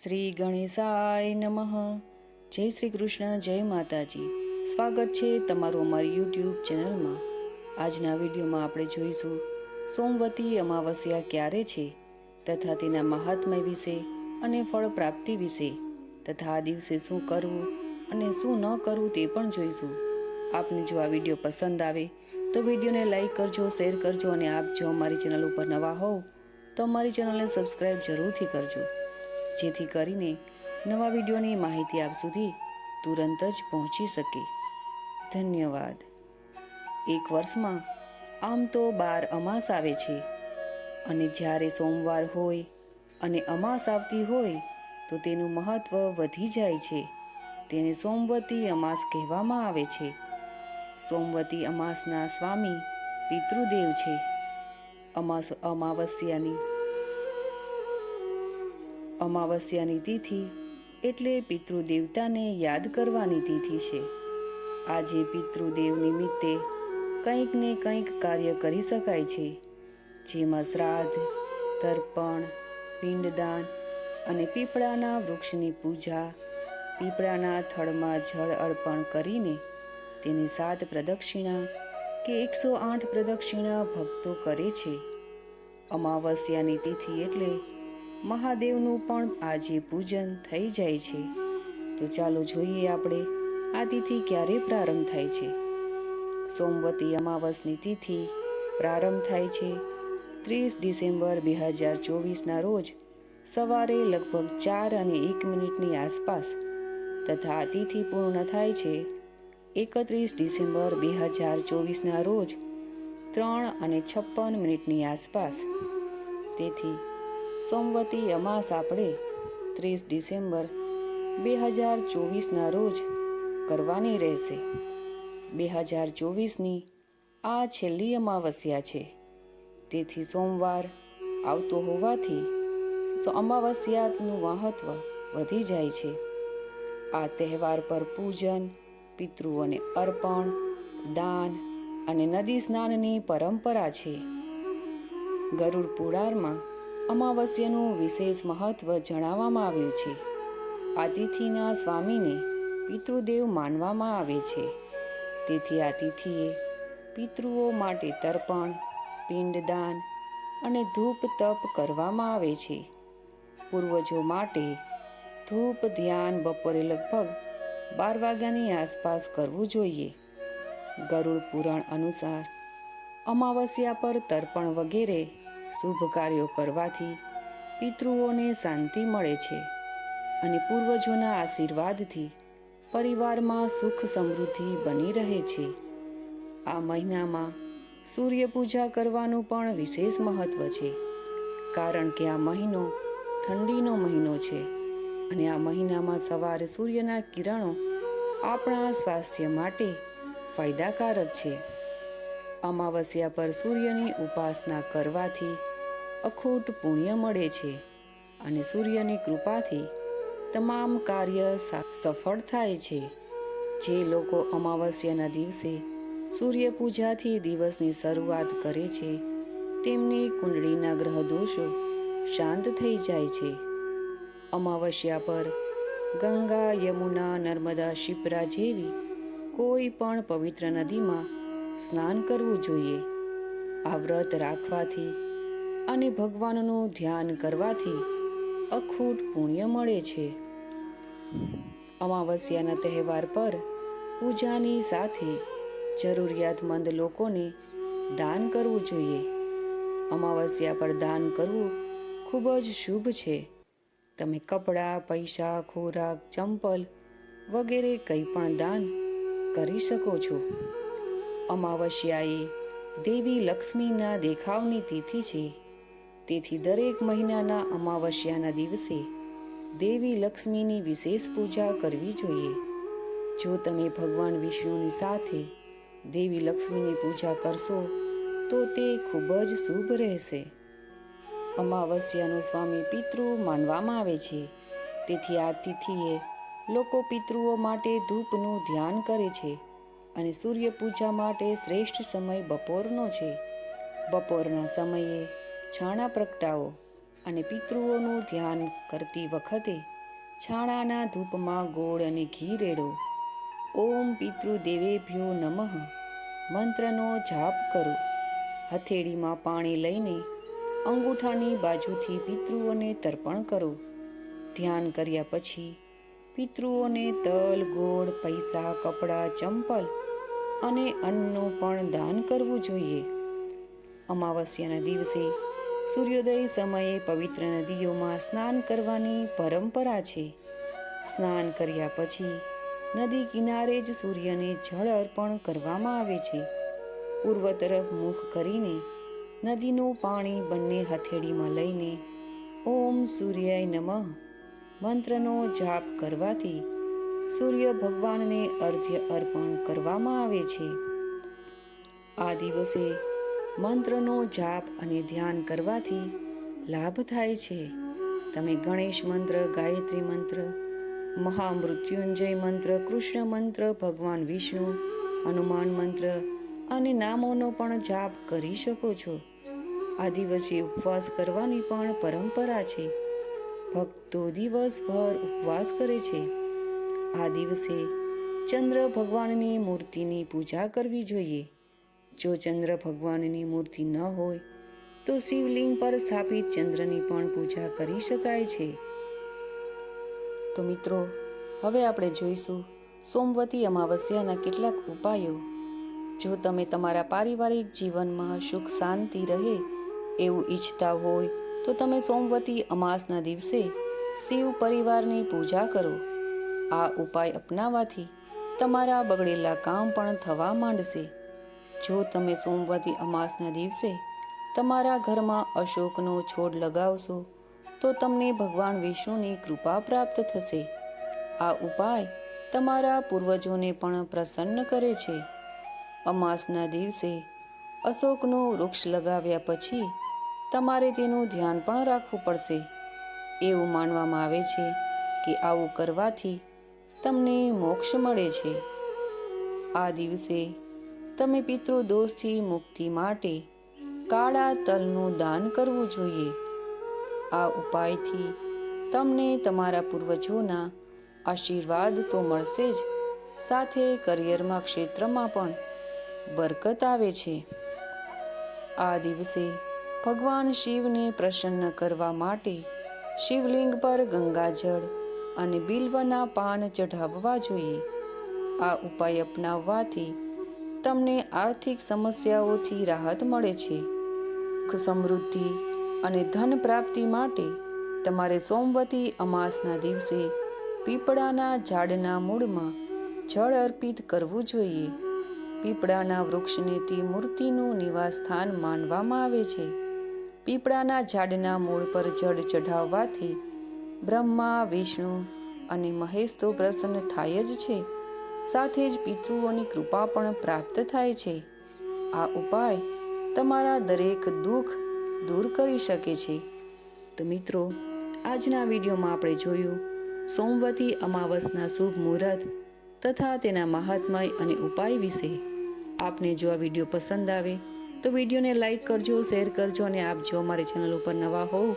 શ્રી ગણેશાય નમઃ. જય શ્રી કૃષ્ણ, જય માતાજી. સ્વાગત છે તમારું અમારી યુટ્યુબ ચેનલમાં. આજના વિડીયોમાં આપણે જોઈશું, સોમવતી અમાવસ્યા ક્યારે છે? તથા તેના મહાત્મય વિશે અને ફળ પ્રાપ્તિ વિશે. તથા આ દિવસે શું કરવું અને શું ન કરવું તે પણ જોઈશું. આપને જો આ વીડિયો પસંદ આવે, તો વિડીયોને લાઈક કરજો, શેર કરજો અને આપ જો અમારી ચેનલ ઉપર નવા હોવ, તો અમારી ચેનલને સબસ્ક્રાઈબ જરૂરથી કરજો. જેથી કરીને નવા વિડીયોની માહિતી આપ સુધી તુરંત જ પહોંચી શકે. ધન્યવાદ. એક વર્ષમાં આમ તો બાર અમાસ આવે છે અને જ્યારે સોમવાર હોય અને અમાસ આવતી હોય તો તેનું મહત્વ વધી જાય છે. તેને સોમવતી અમાસ કહેવામાં આવે છે. સોમવતી અમાસના સ્વામી પિતૃદેવ છે. અમાસ અમાવસ્યાની અમાવસ્યાની તિથિ એટલે પિતૃદેવતાને યાદ કરવાની તિથિ છે. આજે પિતૃદેવ નિમિત્તે કંઈક ને કંઈક કાર્ય કરી શકાય છે. જેમાં શ્રાદ્ધ, તર્પણ, પિંડદાન અને પીપળાના વૃક્ષની પૂજા, પીપળાના થડમાં જળ અર્પણ કરીને તેની સાત પ્રદક્ષિણા કે એકસો આઠ પ્રદક્ષિણા ભક્તો કરે છે. અમાવસ્યાની તિથિ એટલે મહાદેવનું પણ આજે પૂજન થઈ જાય છે. તો ચાલો જોઈએ આપણે, આ તિથિ ક્યારે પ્રારંભ થાય છે? સોમવતી અમાવસની તિથિ પ્રારંભ થાય છે. ત્રીસ ડિસેમ્બર બે હજાર ચોવીસના રોજ સવારે લગભગ ચાર અને એક મિનિટની આસપાસ તથા તિથિ પૂર્ણ થાય છે. એકત્રીસ ડિસેમ્બર બે હજાર ચોવીસના રોજ ત્રણ અને છપ્પન મિનિટની આસપાસ તેથી સોમવતી અમાસ આપણે ત્રીસ ડિસેમ્બર બે હજાર ચોવીસના રોજ કરવાની રહેશે. બે હજાર ચોવીસની આ છેલ્લી અમાવસ્યા છે. તેથી સોમવાર આવતો હોવાથી અમાવસ્યાનું મહત્વ વધી જાય છે. આ તહેવાર પર પૂજન, પિતૃઓને અર્પણ, દાન અને નદી સ્નાનની પરંપરા છે. ગરુડ પુરાણમાં અમાવસ્યાનું વિશેષ મહત્વ જણાવવામાં આવ્યું છે. આતિથિના સ્વામીને પિતૃદેવ માનવામાં આવે છે. તેથી આતિથિએ પિતૃઓ માટે તર્પણ, પિંડદાન અને ધૂપ તપ કરવામાં આવે છે. પૂર્વજો માટે ધૂપ ધ્યાન બપોરે લગભગ બાર વાગ્યાની આસપાસ કરવું જોઈએ. ગરુડ પુરાણ અનુસાર અમાવસ્યા પર તર્પણ વગેરે શુભ કાર્યો કરવાથી પિતૃઓને શાંતિ મળે છે અને પૂર્વજોના આશીર્વાદથી પરિવારમાં સુખ સમૃદ્ધિ બની રહે છે. આ મહિનામાં સૂર્યપૂજા કરવાનું પણ વિશેષ મહત્વ છે, કારણ કે આ મહિનો ઠંડીનો મહિનો છે અને આ મહિનામાં સવારે સૂર્યના કિરણો આપણા સ્વાસ્થ્ય માટે ફાયદાકારક છે. અમાવસ્યા પર સૂર્યની ઉપાસના કરવાથી અખૂટ પુણ્ય મળે છે અને સૂર્યની કૃપાથી તમામ કાર્ય સફળ થાય છે. જે લોકો અમાવસ્યાના દિવસે સૂર્ય પૂજાથી દિવસની શરૂઆત કરે છે, તેમની કુંડળીના ગ્રહ દોષો શાંત થઈ જાય છે. અમાવસ્યા પર ગંગા, યમુના, નર્મદા, શિપ્રા જેવી કોઈ પણ પવિત્ર નદીમાં સ્નાન કરવું જોઈએ. આ વ્રત રાખવાથી અને ભગવાનનું ધ્યાન કરવાથી અખૂટ પુણ્ય મળે છે. અમાવસ્યાના તહેવાર પર પૂજાની સાથે જરૂરિયાતમંદ લોકોને દાન કરવું જોઈએ. અમાવસ્યા પર દાન કરવું ખૂબ જ શુભ છે. તમે કપડાં, પૈસા, ખોરાક, ચંપલ વગેરે કંઈ પણ દાન કરી શકો છો. અમાવસ્યાએ દેવી લક્ષ્મીના દેખાવની તિથિ છે. તેથી દરેક મહિનાના અમાવસ્યાના દિવસે દેવી લક્ષ્મીની વિશેષ પૂજા કરવી જોઈએ. જો તમે ભગવાન વિષ્ણુની સાથે દેવી લક્ષ્મીની પૂજા કરશો, તો તે ખૂબ જ શુભ રહેશે. અમાવસ્યાનો સ્વામી પિતૃ માનવામાં આવે છે. તેથી આ તિથિએ લોકો પિતૃઓ માટે ધૂપનું ધ્યાન કરે છે. અને સૂર્ય પૂજા માટે શ્રેષ્ઠ સમય બપોરનો છે. બપોરના સમયે છાણા પ્રગટાવો અને પિતૃઓનું ધ્યાન કરતી વખતે છાણાના ધૂપમાં ગોળ અને ઘી રેડો. ઓમ પિતૃદેવેભ્યો નમઃ. મંત્રનો જાપ કરો. હથેળીમાં પાણી લઈને અંગૂઠાની બાજુથી પિતૃઓને તર્પણ કરો. ધ્યાન કર્યા પછી પિતૃઓને તલ, ગોળ, પૈસા, કપડાં, ચંપલ અને અન્નનું પણ દાન કરવું જોઈએ. અમાવસ્યાના દિવસે સૂર્યોદય સમયે પવિત્ર નદીઓમાં સ્નાન કરવાની પરંપરા છે. સ્નાન કર્યા પછી નદી કિનારે જ સૂર્યને જળ અર્પણ કરવામાં આવે છે. પૂર્વ તરફ મુખ કરીને નદીનું પાણી બંને હથેળીમાં લઈને ઓમ સૂર્યાય નમઃ મંત્રનો જાપ કરવાથી સૂર્ય ભગવાનને અર્ધ્ય અર્પણ કરવામાં આવે છે. આ દિવસે મંત્રનો જાપ અને ધ્યાન કરવાથી લાભ થાય છે. તમે ગણેશ મંત્ર, ગાયત્રી મંત્ર, મહામૃત્યુંજય મંત્ર, કૃષ્ણ મંત્ર, ભગવાન વિષ્ણુ, હનુમાન મંત્ર અને નામોનો પણ જાપ કરી શકો છો. આ દિવસે ઉપવાસ કરવાની પણ પરંપરા છે. ભક્તો દિવસભર ઉપવાસ કરે છે. આ દિવસે ચંદ્ર ભગવાનની મૂર્તિની પૂજા કરવી જોઈએ. જો ચંદ્ર ભગવાનની મૂર્તિ ન હોય, તો શિવલિંગ પર સ્થાપિત ચંદ્રની પણ પૂજા કરી શકાય છે. તો મિત્રો, હવે આપણે જોઈશું સોમવતી અમાવસ્યાના કેટલાક ઉપાયો. જો તમે તમારા પારિવારિક જીવનમાં સુખ શાંતિ રહે એવું ઈચ્છતા હોય, તો તમે સોમવતી અમાસના દિવસે શિવ પરિવારની પૂજા કરો. આ ઉપાય અપનાવવાથી તમારા બગડેલા કામ પણ થવા માંડશે. જો તમે સોમવારથી અમાસના દિવસે તમારા ઘરમાં અશોકનો છોડ લગાવશો, તો તમને ભગવાન વિષ્ણુની કૃપા પ્રાપ્ત થશે. આ ઉપાય તમારા પૂર્વજોને પણ પ્રસન્ન કરે છે. અમાસના દિવસે અશોકનું વૃક્ષ લગાવ્યા પછી તમારે તેનું ધ્યાન પણ રાખવું પડશે. એવું માનવામાં આવે છે કે આવું કરવાથી તમને મોક્ષ મળે છે. આ દિવસે તમે પિતૃદોષથી મુક્તિ માટે કાળા તલનું દાન કરવું જોઈએ. આ ઉપાયથી તમને તમારા પૂર્વજોના આશીર્વાદ તો મળશે જ, સાથે કરિયરમાં ક્ષેત્રમાં પણ બરકત આવે છે. આ દિવસે ભગવાન શિવને પ્રસન્ન કરવા માટે શિવલિંગ પર ગંગાજળ અને બિલ્વના પાન ચઢાવવા જોઈએ. આ ઉપાય અપનાવવાથી તમને આર્થિક સમસ્યાઓથી રાહત મળે છે. સમૃદ્ધિ અને ધન પ્રાપ્તિ માટે તમારે સોમવતી અમાસના દિવસે પીપળાના ઝાડના મૂળમાં જળ અર્પિત કરવું જોઈએ. પીપળાના વૃક્ષને તે મૂર્તિનું નિવાસસ્થાન માનવામાં આવે છે. પીપળાના ઝાડના મૂળ પર જળ ચઢાવવાથી બ્રહ્મા, વિષ્ણુ અને મહેશ તો પ્રસન્ન થાય જ છે. સાથે જ પિતૃઓની કૃપા પણ પ્રાપ્ત થાય છે. આ ઉપાય તમારા દરેક દુઃખ દૂર કરી શકે છે. તો મિત્રો, આજના વિડીયોમાં આપણે જોયું સોમવતી અમાવસના શુભ મુહૂર્ત તથા તેના મહાત્મય અને ઉપાય વિશે. આપને જો આ વીડિયો પસંદ આવે તો વિડીયોને લાઈક કરજો, શેર કરજો અને આપ જો અમારી ચેનલ ઉપર નવા હોવ